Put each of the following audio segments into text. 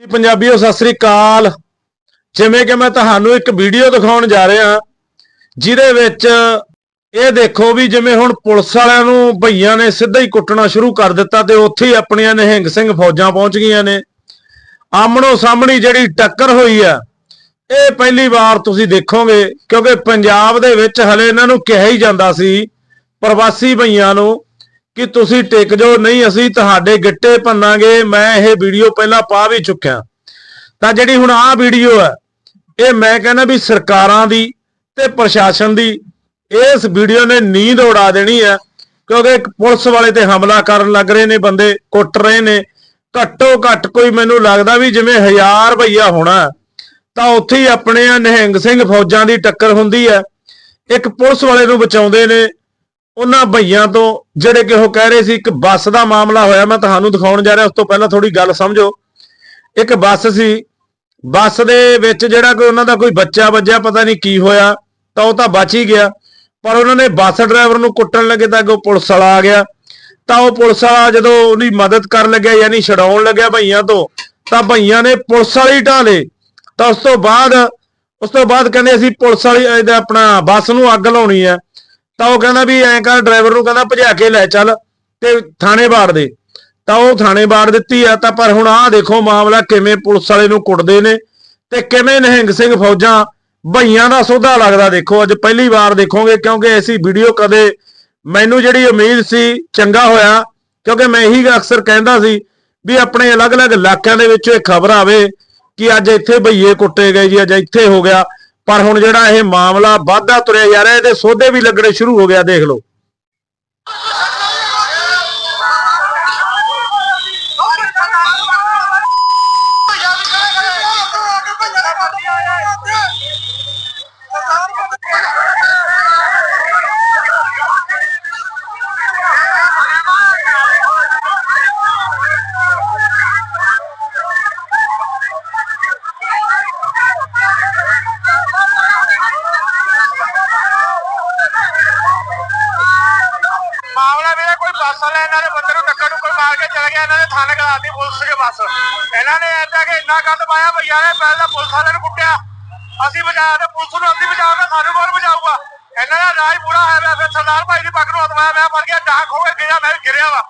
ਜੀ ਪੰਜਾਬੀਓ, ਸਤਿ ਸ੍ਰੀ ਅਕਾਲ। ਜਿਵੇਂ ਕਿ ਮੈਂ ਤੁਹਾਨੂੰ ਇੱਕ ਵੀਡੀਓ ਦਿਖਾਉਣ ਜਾ ਰਿਹਾ, ਜਿਹਦੇ ਵਿੱਚ ਇਹ ਦੇਖੋ ਵੀ ਜਿਵੇਂ ਹੁਣ ਪੁਲਿਸ ਵਾਲਿਆਂ ਨੂੰ ਭਈਆਂ ਨੇ ਸਿੱਧਾ ਹੀ ਕੁੱਟਣਾ ਸ਼ੁਰੂ ਕਰ ਦਿੱਤਾ ਤੇ ਉੱਥੇ ਹੀ ਆਪਣੀਆਂ ਨਿਹੰਗ ਸਿੰਘ ਫੌਜਾਂ ਪਹੁੰਚ ਗਈਆਂ ਨੇ। ਆਮਣੋ ਸਾਹਮਣੀ ਜਿਹੜੀ ਟੱਕਰ ਹੋਈ ਆ, ਇਹ ਪਹਿਲੀ ਵਾਰ ਤੁਸੀਂ ਦੇਖੋਗੇ, ਕਿਉਂਕਿ ਪੰਜਾਬ ਦੇ ਵਿੱਚ ਹਲੇ ਇਹਨਾਂ ਨੂੰ ਕਿਹਾ ਹੀ ਜਾਂਦਾ ਸੀ, ਪ੍ਰਵਾਸੀ ਭਈਆਂ ਨੂੰ ਕਿ ਤੁਸੀਂ ਟਿਕ ਜਾਓ, ਨਹੀਂ ਅਸੀਂ ਤੁਹਾਡੇ ਗਿੱਟੇ ਭੰਨਾਂਗੇ, ਮੈਂ ਇਹ ਵੀਡੀਓ ਪਹਿਲਾਂ ਪਾ ਵੀ ਚੁੱਕਿਆ। ਤਾਂ ਜਿਹੜੀ ਹੁਣ ਆਹ ਵੀਡੀਓ ਹੈ, ਇਹ ਮੈਂ ਕਹਿੰਦਾ ਵੀ ਸਰਕਾਰਾਂ ਦੀ ਤੇ ਪ੍ਰਸ਼ਾਸਨ ਦੀ, ਇਸ ਵੀਡੀਓ ਨੇ ਨੀਂਦ ਉਡਾ ਦੇਣੀ ਹੈ, ਕਿਉਂਕਿ ਇੱਕ ਪੁਲਿਸ ਵਾਲੇ ਤੇ ਹਮਲਾ ਕਰਨ ਲੱਗ ਰਹੇ ਨੇ ਬੰਦੇ, ਕੁੱਟ ਰਹੇ ਨੇ। ਘੱਟੋ ਘੱਟ ਕੋਈ ਮੈਨੂੰ ਲੱਗਦਾ ਵੀ ਜਿਵੇਂ ਹਜ਼ਾਰ ਰੁਪਈਆ ਹੋਣਾ, ਤਾਂ ਉੱਥੇ ਹੀ ਆਪਣੇ ਆ ਨਿਹੰਗ ਸਿੰਘ ਫੌਜਾਂ ਦੀ ਟੱਕਰ ਹੁੰਦੀ ਹੈ। ਇੱਕ ਪੁਲਿਸ ਵਾਲੇ ਨੂੰ ਬਚਾਉਂਦੇ ਨੇ ਉਹਨਾਂ ਭਈਆਂ ਤੋਂ ਜਿਹੜੇ ਕਿ ਉਹ ਕਹਿ ਰਹੇ ਸੀ, ਇੱਕ ਬੱਸ ਦਾ ਮਾਮਲਾ ਹੋਇਆ, ਮੈਂ ਤੁਹਾਨੂੰ ਦਿਖਾਉਣ ਜਾ ਰਿਹਾ, ਉਸ ਤੋਂ ਪਹਿਲਾਂ ਥੋੜੀ ਗੱਲ ਸਮਝੋ। ਇੱਕ ਬੱਸ ਸੀ, ਬੱਸ ਦੇ ਵਿੱਚ ਜਿਹੜਾ ਕੋਈ ਉਹਨਾਂ ਦਾ ਕੋਈ ਬੱਚਾ ਵੱਜਿਆ, ਪਤਾ ਨਹੀਂ ਕੀ ਹੋਇਆ, ਤਾਂ ਉਹ ਤਾਂ ਬਚ ਹੀ ਗਿਆ। ਪਰ ਉਹਨਾਂ ਨੇ ਬੱਸ ਡਰਾਈਵਰ ਨੂੰ ਕੁੱਟਣ ਲੱਗੇ ਤਾਂ ਅੱਗੋਂ ਪੁਲਿਸ ਵਾਲਾ ਆ ਗਿਆ। ਤਾਂ ਉਹ ਪੁਲਿਸ ਵਾਲਾ ਜਦੋਂ ਉਹਦੀ ਮਦਦ ਕਰਨ ਲੱਗਿਆ, ਯਾਨੀ ਛਡਾਉਣ ਲੱਗਿਆ ਭਈਆਂ ਤੋਂ, ਤਾਂ ਭਈਆਂ ਨੇ ਪੁਲਿਸ ਵਾਲੇ ਹੀ ਢਾਲੇ ਤਾਂ ਉਸ ਤੋਂ ਬਾਅਦ, ਉਸ ਤੋਂ ਬਾਅਦ ਕਹਿੰਦੇ ਅਸੀਂ ਪੁਲਿਸ ਵਾਲੀ, ਇਹਦਾ ਆਪਣਾ ਬੱਸ ਨੂੰ ਅੱਗ ਲਾਉਣੀ ਹੈ। ਤਾਂ ਉਹ ਕਹਿੰਦਾ ਵੀ ਐਂ ਕਰ ਡਰਾਈਵਰ ਨੂੰ ਕਹਿੰਦਾ ਭਜਾ ਕੇ ਲੈ ਚੱਲ ਤੇ ਥਾਣੇ ਬਾੜ ਦੇ। ਤਾਂ ਉਹ ਥਾਣੇ ਬਾੜ ਦਿੱਤੀ ਆ, ਤਾਂ ਪਰ ਹੁਣ ਆਹ ਦੇਖੋ ਮਾਮਲਾ ਕਿਵੇਂ ਪੁਲਿਸ ਵਾਲੇ ਨੂੰ ਕੁੱਟਦੇ ਨੇ ਤੇ ਕਿਵੇਂ ਨਿਹੰਗ ਸਿੰਘ ਫੌਜਾਂ ਭਈਆਂ ਦਾ ਸੌਦਾ ਲੱਗਦਾ ਦੇਖੋ। ਅੱਜ ਪਹਿਲੀ ਵਾਰ ਦੇਖੋਗੇ ਕਿਉਂਕਿ ਐਸੀ ਵੀਡੀਓ ਕਦੇ ਮੈਨੂੰ ਜਿਹੜੀ ਉਮੀਦ ਸੀ ਚੰਗਾ ਹੋਇਆ, ਕਿਉਂਕਿ ਮੈਂ ਇਹੀ ਅਕਸਰ ਕਹਿੰਦਾ ਸੀ ਵੀ ਆਪਣੇ ਅਲੱਗ-ਅਲੱਗ ਇਲਾਕਿਆਂ ਦੇ ਵਿੱਚ ਇਹ ਖਬਰ ਆਵੇ ਕਿ ਅੱਜ ਇੱਥੇ ਭਈਏ ਕੁੱਟੇ ਗਏ ਜੀ, ਅੱਜ ਇੱਥੇ ਹੋ ਗਿਆ। ਪਰ ਹੁਣ ਜਿਹੜਾ ਇਹ ਮਾਮਲਾ ਵਾਧਾ ਤੁਰਿਆ ਜਾ ਰਿਹਾ, ਇਹਦੇ ਸੋਧੇ ਵੀ ਲੱਗਣੇ ਸ਼ੁਰੂ ਹੋ ਗਿਆ ਦੇਖ ਲਓ। ਮਾਰ ਗਿਆ, ਇਹਨਾਂ ਨੇ ਥਾਣੇ ਕਰਾਤੀ ਪੁਲਿਸ ਦੇ ਬੱਸ। ਇਹਨਾਂ ਨੇ ਐਦਾਂ ਕਿ ਇੰਨਾ ਗੰਦ ਪਾਇਆ ਭਈਆ ਨੇ ਪਹਿਲਾਂ ਪੁਲਿਸ ਵਾਲੇ ਨੂੰ ਕੁੱਟਿਆ। ਅਸੀਂ ਬਚਾਇਆ ਤੇ ਪੁਲਿਸ ਨੂੰ ਅਸੀਂ ਬਚਾਉਂਦਾ ਸਾਨੂੰ ਕੌਣ ਬਚਾਊਗਾ? ਇਹਨਾਂ ਦਾ ਰਾਜ ਪੂਰਾ ਹੈ ਵਾ ਫਿਰ ਸਰਦਾਰ ਭਾਈ ਦੀ ਪੱਗ ਨੂੰ ਹਤਵਾਇਆ ਮੈਂ ਮਰ ਗਿਆ ਡਾਕ ਹੋ ਕੇ ਗਿਆ ਮੈਂ ਗਿਰਿਆ ਵਾ।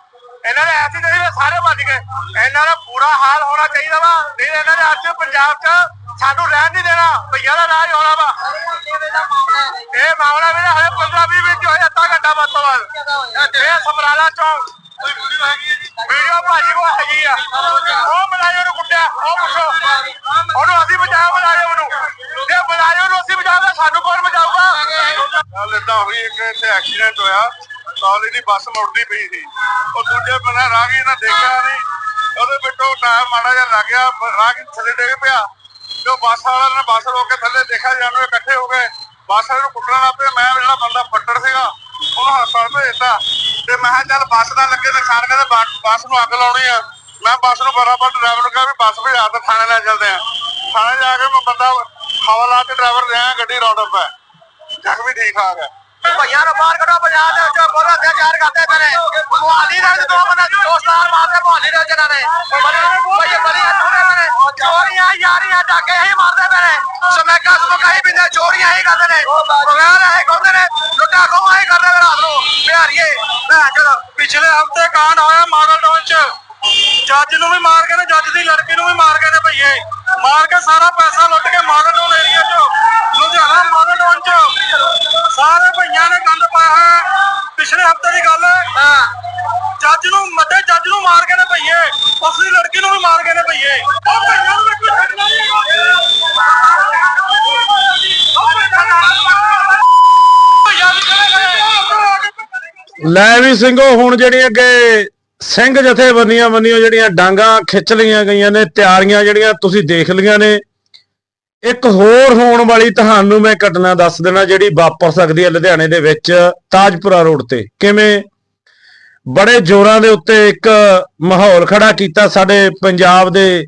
ਇਹਨਾਂ ਨੇ ਐਸੀ ਨਹੀਂ ਸਾਰੇ ਭੱਜ ਗਏ। ਇਹਨਾਂ ਦਾ ਪੂਰਾ ਹਾਲ ਹੋਣਾ ਚਾਹੀਦਾ ਵਾ। ਨਹੀਂ ਇਹਨਾਂ ਨੇ ਅੱਜ ਪੰਜਾਬ 'ਚ ਸਾਨੂੰ ਰਹਿਣ ਨਹੀਂ ਦੇਣਾ ਭਈਆ ਦਾ ਰਾਜ ਹੋਣਾ ਵਾ। ਇਹ ਮਾਮਲਾ ਵੀਰੇ ਹਲੇ 15 20 ਮਿੰਟ ਹੋਏ, ਅੱਧਾ ਘੰਟਾ ਵੱਧ ਤੋਂ ਵੱਧ। ਇਹ ਸਮਰਾਲਾ ਚੌਂਕ। ਵੀਡੀਓ ਭਾਜੀ ਕੋ ਹੈਗੀ ਆ। ਉਹ ਮਲਾਜੋ ਨੂੰ ਕੁੱਟਿਆ, ਉਹ ਪੁੱਛੋ। ਉਹਨੂੰ ਅਸੀਂ ਬਚਾਇਆ ਮਲਾਜੋ ਨੂੰ। ਜੇ ਮਲਾਜੋ ਨੂੰ ਅਸੀਂ ਬਚਾਉਂਦਾ, ਸਾਨੂੰ ਕੌਣ ਬਚਾਊਗਾ? ਗੱਲ ਏਦਾਂ ਹੋਈ, ਇੱਕ ਇੱਥੇ ਐਕਸੀਡੈਂਟ ਹੋਇਆ। ਕਾਲਜ ਦੀ ਬੱਸ ਮੁੜਦੀ ਪਈ ਸੀ। ਉਹ ਦੂਜੇ ਬੰਨੇ ਰਾਹਗੀਰ ਨੇ ਦੇਖਿਆ ਨਹੀਂ। ਉਹਦੇ ਵਿੱਚੋਂ ਟਾਇਰ ਮਾੜਾ ਜਿਹਾ ਲੱਗ ਗਿਆ ਰਾਹਗੀਰ ਥੱਲੇ ਡਿੱਗ ਪਿਆ। ਤੇ ਉਹ ਬੱਸ ਵਾਲਾ ਨੇ ਬੱਸ ਰੋਕ ਕੇ ਥੱਲੇ ਦੇਖਿਆ ਜਾਨੂੰ ਇਕੱਠੇ ਹੋ ਗਏ। ਬੱਸ ਵਾਲੇ ਨੂੰ ਕੁੱਟਣ ਲੱਗ ਪਏ। ਮੈਂ ਜਿਹੜਾ ਬੰਦਾ ਫੱਟੜ ਸੀਗਾ ਉਹਨੂੰ ਹਸਪਤਾਲ ਭੇਜਤਾ ਤੇ ਮੈਂ ਕਿਹਾ, ਚੱਲ ਬੱਸ ਦਾ ਲੱਗੇ ਤੇ ਖਾਣ ਕਹਿੰਦੇ ਬੱਸ- ਬੱਸ ਨੂੰ ਅੱਗ ਲਾਉਣੀ ਆ। ਮੈਂ ਬੱਸ ਨੂੰ ਬਰਾਬਰ ਡਰਾਈਵਰ ਨੂੰ ਕਿਹਾ ਵੀ ਬੱਸ ਭਜਾ ਤੇ ਥਾਣੇ ਲੈ ਚੱਲਦੇ ਆ। ਥਾਣੇ ਜਾ ਕੇ ਮੈਂ ਬੰਦਾ ਹਵਾ ਲਾ ਕੇ ਡਰਾਈਵਰ ਰਿਹਾ ਗੱਡੀ ਰੌਂਡ ਅਪ ਹੈ। ਜ਼ਖਮੀ ਠੀਕ ਠਾਕ ਹੈ। ਭਈਆ ਨੂੰ ਬਾਹਰ ਕੱਢੋ, ਪੰਜਾਬ ਦੇ ਵਿੱਚ ਬਹੁਤ ਅਤਿਆਚਾਰ ਕਰਦੇ ਪਏ ਨੇ। ਮੁਹਾਲੀ ਦੇ ਵਿੱਚ ਦੋ ਬੰਦੇ, ਦੋ ਮਾਰਦੇ ਮੁਹਾਲੀ ਦੇ ਵਿੱਚ ਨੇ। ਭਈਆ ਬੜੀ ਅੱਛੇ ਨੇ। ਚੋਰੀਆਂ ਯਾਰੀਆਂ, ਡਾਕੇ ਹੀ ਮਾਰਦੇ ਪਏ ਨੇ। ਸਮੈਕਾ ਸਮਕਾ ਹੀ ਪਿੰਦੇ, ਚੋਰੀਆਂ ਹੀ ਕਰਦੇ ਨੇ। ਬਗੈਰ ਇਹ ਕਰਦੇ ਨੇ ਲੁੱਟਾ ਖੋਹਾਂ ਹੀ ਕਰਦੇ ਨੇ ਰਾਤ ਨੂੰ। ਬਿਹਾਰੀਏ ਮੈਂ ਚਲੋ। ਪਿਛਲੇ ਹਫ਼ਤੇ ਕਾਂਡ ਹੋਇਆ ਮਾਡਲ ਟਾਊਨ ਚ। ਜੱਜ ਨੂੰ ਵੀ ਮਾਰ ਕੇ ਤੇ ਜੱਜ ਦੀ ਲੜਕੀ ਨੂੰ ਵੀ ਮਾਰ ਕੇ ਤੇ ਭਈਏ। ਮਾਰ ਕੇ ਸਾਰਾ ਪੈਸਾ ਲੁੱਟ ਕੇ ਮਾਡਲ ਟਾਊਨ ਏਰੀਆ ਚ। ਲੁਧਿਆਣਾ ਮਾਡਲ ਟਾਊਨ ਚ। ਸਾਰੇ ਭਈਆਂ ਨੇ ਗੰਦ ਪਾਇਆ ਹੈ। ਪਿਛਲੇ ਹਫ਼ਤੇ ਦੀ ਗੱਲ ਹੈ। ਜੱਜ ਨੂੰ ਮੱਦੇ ਜੱਜ ਨੂੰ ਮਾਰ ਕੇ ਤੇ ਭਈਏ। ਉਸ ਦੀ ਲੜਕੀ ਨੂੰ ਵੀ ਮਾਰ ਭਈਏ। ਉਹ ਭਈਆਂ ਨੂੰ ਕੋਈ ਛੱਡਣਾ ਚਲੇ ਲੈ ਵੀ ਸਿੰਘੋ ਹੁਣ ਜਿਹੜੀਆਂ ਅੱਗੇ ਸਿੰਘ ਜਥੇਬੰਦੀਆਂ ਬੰਦੀਆਂ ਜਿਹੜੀਆਂ ਡਾਂਗਾ ਖਿੱਚ ਲਈਆਂ ਗਈਆਂ ਨੇ ਤਿਆਰੀਆਂ ਜਿਹੜੀਆਂ ਤੁਸੀਂ ਦੇਖ ਲਈਆਂ ਨੇ ਇੱਕ ਹੋਰ ਹੋਣ ਵਾਲੀ ਤੁਹਾਨੂੰ ਮੈਂ ਘਟਨਾ ਦੱਸ ਦੇਣਾ ਜਿਹੜੀ ਵਾਪਰ ਸਕਦੀ ਹੈ ਲੁਧਿਆਣੇ ਦੇ ਵਿੱਚ, ਤਾਜਪੁਰਾ ਰੋਡ ਤੇ। ਕਿਵੇਂ? ਬੜੇ ਜ਼ੋਰਾਂ ਦੇ ਉੱਤੇ ਇੱਕ ਮਾਹੌਲ ਖੜਾ ਕੀਤਾ ਸਾਡੇ ਪੰਜਾਬ ਦੇ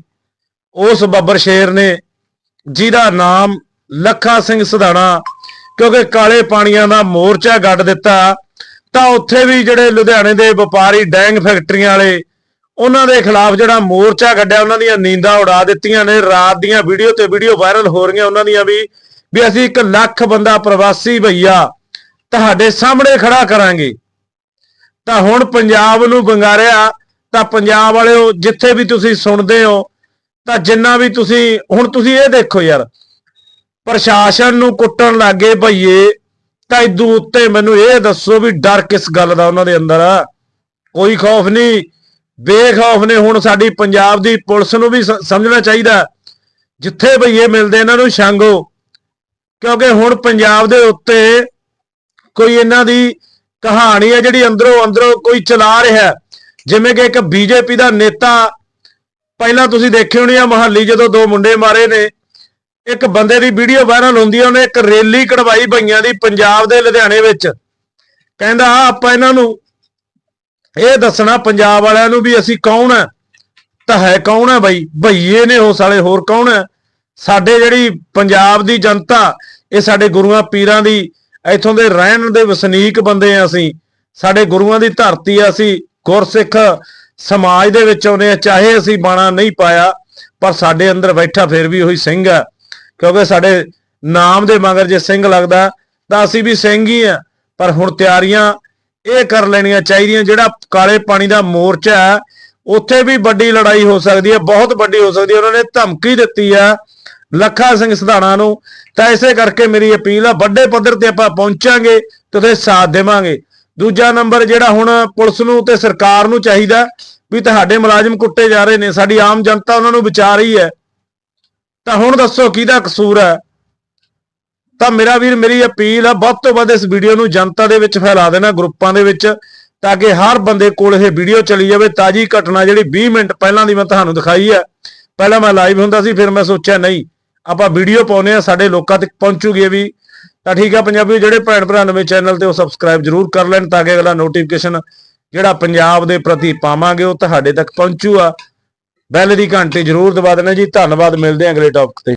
ਉਸ ਬੱਬਰ ਸ਼ੇਰ ਨੇ, ਜਿਹਦਾ ਨਾਮ ਲੱਖਾ ਸਿੰਘ ਸਧਾਣਾ, ਕਿਉਂਕਿ ਕਾਲੇ ਪਾਣੀਆਂ ਦਾ ਮੋਰਚਾ ਗੱਡ ਦਿੱਤਾ, ਤਾਂ ਉੱਥੇ ਵੀ ਜਿਹੜੇ ਲੁਧਿਆਣੇ ਦੇ ਵਪਾਰੀ ਡੈਂਗ ਫੈਕਟਰੀਆਂ ਵਾਲੇ ਉਹਨਾਂ ਦੇ ਖਿਲਾਫ ਜਿਹੜਾ ਮੋਰਚਾ ਕੱਢਿਆ, ਉਹਨਾਂ ਦੀਆਂ ਨੀਂਦਾਂ ਉਡਾ ਦਿੱਤੀਆਂ ਨੇ। ਰਾਤ ਦੀਆਂ ਵੀਡੀਓ ਤੇ ਵੀਡੀਓ ਵਾਇਰਲ ਹੋ ਰਹੀਆਂ ਉਹਨਾਂ ਦੀਆਂ ਵੀ ਵੀ ਅਸੀਂ 1 ਲੱਖ ਬੰਦਾ ਪ੍ਰਵਾਸੀ ਭਈਆ ਤੁਹਾਡੇ ਸਾਹਮਣੇ ਖੜਾ ਕਰਾਂਗੇ। ਤਾਂ ਹੁਣ ਪੰਜਾਬ ਨੂੰ ਬੰਗਾਰਿਆ ਤਾਂ ਪੰਜਾਬ ਵਾਲਿਓ, ਜਿੱਥੇ ਵੀ ਤੁਸੀਂ ਸੁਣਦੇ ਹੋ, ਤਾਂ ਜਿੰਨਾ ਵੀ ਤੁਸੀਂ, ਹੁਣ ਤੁਸੀਂ ਇਹ ਦੇਖੋ ਯਾਰ, ਪ੍ਰਸ਼ਾਸਨ ਨੂੰ ਕੁੱਟਣ ਲੱਗੇ ਭਈਏ, ਤਾਂ ਇਦੋਂ ਉੱਤੇ ਮੈਨੂੰ ਇਹ ਦੱਸੋ ਵੀ ਡਰ ਕਿਸ ਗੱਲ ਦਾ ਉਹਨਾਂ ਦੇ ਅੰਦਰ। ਆ ਕੋਈ ਖੌਫ ਨਹੀਂ। ਬੇਖੌਫ ਨੇ ਹੁਣ ਸਾਡੀ ਪੰਜਾਬ ਦੀ ਪੁਲਿਸ ਨੂੰ ਵੀ ਸਮਝਣਾ ਚਾਹੀਦਾ। ਜਿੱਥੇ ਭਈਏ ਮਿਲਦੇ ਇਹਨਾਂ ਨੂੰ ਛਾਂਗੋ ਕਿਉਂਕਿ ਹੁਣ ਪੰਜਾਬ ਦੇ ਉੱਤੇ ਕੋਈ ਇਹਨਾਂ ਦੀ ਕਹਾਣੀ ਹੈ ਜਿਹੜੀ ਅੰਦਰੋਂ ਅੰਦਰੋਂ ਕੋਈ ਚਲਾ ਰਿਹਾ ਜਿਵੇਂ ਕਿ ਇੱਕ ਬੀਜੇਪੀ ਦਾ ਨੇਤਾ, ਪਹਿਲਾਂ ਤੁਸੀਂ ਦੇਖੇ ਹੋਣੀ ਆ ਮਹੱਲੀ ਜਦੋਂ ਦੋ ਮੁੰਡੇ ਮਾਰੇ ਨੇ। ਇੱਕ ਬੰਦੇ ਦੀ ਵੀਡੀਓ ਵਾਇਰਲ ਹੁੰਦੀ ਹੈ ਉਹਨੇ ਇੱਕ ਰੈਲੀ ਕਢਵਾਈ ਭਈਆਂ ਦੀ ਪੰਜਾਬ ਦੇ ਲੁਧਿਆਣੇ ਵਿੱਚ। ਕਹਿੰਦਾ ਆਪਾਂ ਇਹਨਾਂ ਨੂੰ ਇਹ ਦੱਸਣਾ ਪੰਜਾਬ ਵਾਲਿਆਂ ਨੂੰ ਵੀ ਅਸੀਂ ਕੌਣ ਹੈ ਤਾਂ ਹੈ ਕੌਣ ਹੈ ਬਈ? ਭਈਏ ਨੇ ਉਹ ਸਾਲੇ ਹੋਰ ਕੌਣ ਹੈ ਸਾਡੇ ਜਿਹੜੀ ਪੰਜਾਬ ਦੀ ਜਨਤਾ, ਇਹ ਸਾਡੇ ਗੁਰੂਆਂ ਪੀਰਾਂ ਦੀ, ਇੱਥੋਂ ਦੇ ਰਹਿਣ ਦੇ ਵਸਨੀਕ ਬੰਦੇ ਆ ਅਸੀਂ। ਸਾਡੇ ਗੁਰੂਆਂ ਦੀ ਧਰਤੀ ਆ ਅਸੀਂ, ਗੁਰਸਿੱਖ ਸਮਾਜ ਦੇ ਵਿੱਚ ਆਉਂਦੇ ਆ, ਚਾਹੇ ਅਸੀਂ ਬਾਣਾ ਨਹੀਂ ਪਾਇਆ, ਪਰ ਸਾਡੇ ਅੰਦਰ ਬੈਠਾ ਫਿਰ ਵੀ ਉਹੀ ਸਿੰਘ ਆ। ਕਿਉਂਕਿ ਸਾਡੇ ਨਾਮ ਦੇ ਮਗਰ ਜੇ ਸਿੰਘ ਲੱਗਦਾ, ਤਾਂ ਅਸੀਂ ਵੀ ਸਿੰਘ ਹੀ ਆ। ਪਰ ਹੁਣ ਤਿਆਰੀਆਂ ਇਹ ਕਰ ਲੈਣੀਆਂ ਚਾਹੀਦੀਆਂ, ਜਿਹੜਾ ਕਾਲੇ ਪਾਣੀ ਦਾ ਮੋਰਚਾ ਹੈ, ਉੱਥੇ ਵੀ ਵੱਡੀ ਲੜਾਈ ਹੋ ਸਕਦੀ ਹੈ, ਬਹੁਤ ਵੱਡੀ ਹੋ ਸਕਦੀ ਹੈ। ਉਹਨਾਂ ਨੇ ਧਮਕੀ ਦਿੱਤੀ ਆ ਲੱਖਾ ਸਿੰਘ ਸਧਾਣਾ ਨੂੰ। ਤਾਂ ਇਸੇ ਕਰਕੇ ਮੇਰੀ ਅਪੀਲ ਆ, ਵੱਡੇ ਪੱਧਰ ਤੇ ਆਪਾਂ ਪਹੁੰਚਾਂਗੇ ਤੇ ਉਹਦੇ ਸਾਥ ਦੇਵਾਂਗੇ। ਦੂਜਾ ਨੰਬਰ ਜਿਹੜਾ ਹੁਣ ਪੁਲਿਸ ਨੂੰ ਤੇ ਸਰਕਾਰ ਨੂੰ ਚਾਹੀਦਾ ਵੀ ਤੁਹਾਡੇ ਮੁਲਾਜ਼ਮ ਕੁੱਟੇ ਜਾ ਰਹੇ ਨੇ, ਸਾਡੀ ਆਮ ਜਨਤਾ ਉਹਨਾਂ ਨੂੰ ਵਿਚਾਰ ਹੀ ਹੈ। ਤਾਂ ਹੁਣ ਦੱਸੋ ਕਿਹਦਾ ਕਸੂਰ ਹੈ? ਤਾਂ ਮੇਰਾ ਵੀਰ, ਮੇਰੀ ਅਪੀਲ ਆ, ਵੱਧ ਤੋਂ ਵੱਧ ਇਸ ਵੀਡੀਓ ਨੂੰ ਜਨਤਾ ਦੇ ਵਿੱਚ ਫੈਲਾ ਦੇਣਾ, ਗਰੁੱਪਾਂ ਦੇ ਵਿੱਚ, ਤਾਂ ਕਿ ਹਰ ਬੰਦੇ ਕੋਲ ਇਹ ਵੀਡੀਓ ਚਲੀ ਜਾਵੇ। ਤਾਜੀ ਘਟਨਾ ਜਿਹੜੀ 20 ਮਿੰਟ ਪਹਿਲਾਂ ਦੀ ਮੈਂ ਤੁਹਾਨੂੰ ਦਿਖਾਈ ਹੈ ਪਹਿਲਾਂ ਮੈਂ ਲਾਈਵ ਹੁੰਦਾ ਸੀ, ਫਿਰ ਮੈਂ ਸੋਚਿਆ ਨਹੀਂ, ਆਪਾਂ ਵੀਡੀਓ ਪਾਉਨੇ ਆ, ਸਾਡੇ ਲੋਕਾਂ ਤੱਕ ਪਹੁੰਚੂਗੀ ਵੀ। ਤਾਂ ਠੀਕ ਆ ਪੰਜਾਬੀ, ਜਿਹੜੇ ਭੈਣ ਭਰਾ ਨਵੇਂ ਚੈਨਲ ਤੇ ਉਹ ਸਬਸਕ੍ਰਾਈਬ ਜਰੂਰ ਕਰ ਲੈਣ ਤਾਂ ਕਿ ਅਗਲਾ ਨੋਟੀਫਿਕੇਸ਼ਨ ਜਿਹੜਾ ਪੰਜਾਬ ਦੇ ਪ੍ਰਤੀ ਪਾਵਾਂਗੇ, ਉਹ ਤੁਹਾਡੇ ਤੱਕ ਪਹੁੰਚੂਗਾ। ਬੈਲ ਦੀ ਘੰਟੀ ਜਰੂਰ ਦਬਾ ਦੇਣਾ ਜੀ। ਧੰਨਵਾਦ, ਮਿਲਦੇ ਹਾਂ ਅਗਲੇ ਟੌਪਿਕ ਤੇ।